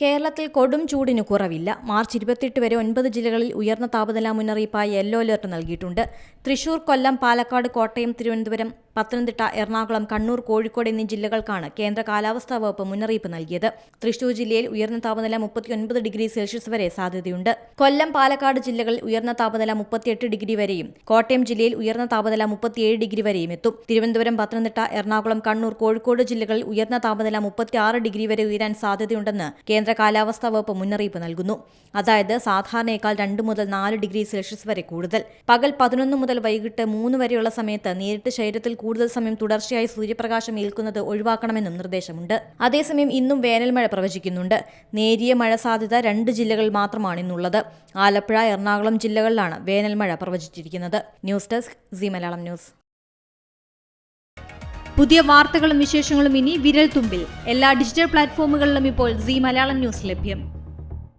കേരളത്തിൽ കൊടും ചൂടിന് കുറവില്ല. മാർച്ച് ഇരുപത്തിയെട്ട് വരെ ഒൻപത് ജില്ലകളിൽ ഉയർന്ന താപനില മുന്നറിയിപ്പായി യെല്ലോ അലർട്ട് നൽകിയിട്ടുണ്ട്. തൃശൂർ കൊല്ലം പാലക്കാട് കോട്ടയം തിരുവനന്തപുരം പത്തനംതിട്ട എറണാകുളം കണ്ണൂർ കോഴിക്കോട് എന്നീ ജില്ലകൾക്കാണ് കേന്ദ്ര കാലാവസ്ഥാ വകുപ്പ് മുന്നറിയിപ്പ് നൽകിയത്. തൃശൂർ ജില്ലയിൽ ഉയർന്ന താപനില മുപ്പത്തിയൊൻപത് ഡിഗ്രി സെൽഷ്യസ് വരെ സാധ്യതയുണ്ട്. കൊല്ലം പാലക്കാട് ജില്ലകളിൽ ഉയർന്ന താപനില മുപ്പത്തിയെട്ട് ഡിഗ്രി വരെയും കോട്ടയം ജില്ലയിൽ ഉയർന്ന താപനില മുപ്പത്തിയേഴ് ഡിഗ്രി വരെയും എത്തും. തിരുവനന്തപുരം പത്തനംതിട്ട എറണാകുളം കണ്ണൂർ കോഴിക്കോട് ജില്ലകളിൽ ഉയർന്ന താപനില മുപ്പത്തിയാറ് ഡിഗ്രി വരെ ഉയരാൻ സാധ്യതയുണ്ടെന്ന് കേന്ദ്ര കാലാവസ്ഥാ വകുപ്പ് മുന്നറിയിപ്പ് നൽകുന്നു. അതായത് സാധാരണയേക്കാൾ രണ്ട് മുതൽ നാല് ഡിഗ്രി സെൽഷ്യസ് വരെ കൂടുതൽ. പകൽ പതിനൊന്ന് മുതൽ വൈകിട്ട് മൂന്ന് വരെയുള്ള സമയത്ത് നേരിട്ട് ശരീരത്തിൽ കൂടുതൽ സമയം തുടർച്ചയായി സൂര്യപ്രകാശം ഏൽക്കുന്നത് ഒഴിവാക്കണമെന്നും നിർദ്ദേശമുണ്ട്. അതേസമയം ഇന്നും വേനൽ മഴ പ്രവചിക്കുന്നുണ്ട്. നേരിയ മഴ സാധ്യത രണ്ട് ജില്ലകളിൽ മാത്രമാണ് ഇന്നുള്ളത് ആലപ്പുഴ എറണാകുളം ജില്ലകളിലാണ് വേനൽ മഴ പ്രവചിച്ചിരിക്കുന്നത്. News desk C Malayalam news. പുതിയ വാർത്തകളും വിശേഷങ്ങളും ഇനി വിരൽ തുമ്പിൽ എല്ലാ ഡിജിറ്റൽ പ്ലാറ്റ്ഫോമുകളിലും ഇപ്പോൾ സി മലയാളം ന്യൂസ് ലഭ്യം.